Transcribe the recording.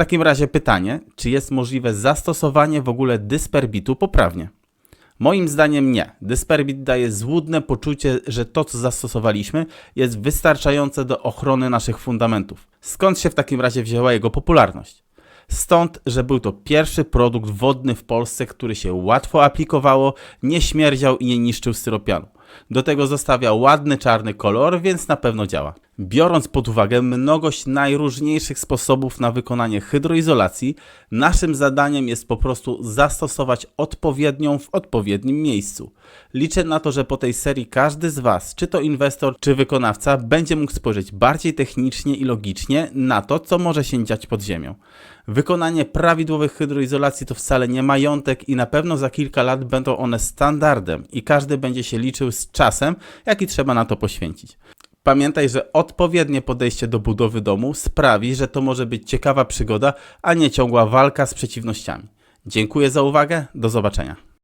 takim razie pytanie, czy jest możliwe zastosowanie w ogóle dysperbitu poprawnie? Moim zdaniem nie. Dysperbit daje złudne poczucie, że to, co zastosowaliśmy, jest wystarczające do ochrony naszych fundamentów. Skąd się w takim razie wzięła jego popularność? Stąd, że był to pierwszy produkt wodny w Polsce, który się łatwo aplikowało, nie śmierdział i nie niszczył styropianu. Do tego zostawia ładny czarny kolor, więc na pewno działa. Biorąc pod uwagę mnogość najróżniejszych sposobów na wykonanie hydroizolacji, naszym zadaniem jest po prostu zastosować odpowiednią w odpowiednim miejscu. Liczę na to, że po tej serii każdy z Was, czy to inwestor, czy wykonawca, będzie mógł spojrzeć bardziej technicznie i logicznie na to, co może się dziać pod ziemią. Wykonanie prawidłowych hydroizolacji to wcale nie majątek i na pewno za kilka lat będą one standardem i każdy będzie się liczył z czasem, jaki trzeba na to poświęcić. Pamiętaj, że odpowiednie podejście do budowy domu sprawi, że to może być ciekawa przygoda, a nie ciągła walka z przeciwnościami. Dziękuję za uwagę, do zobaczenia.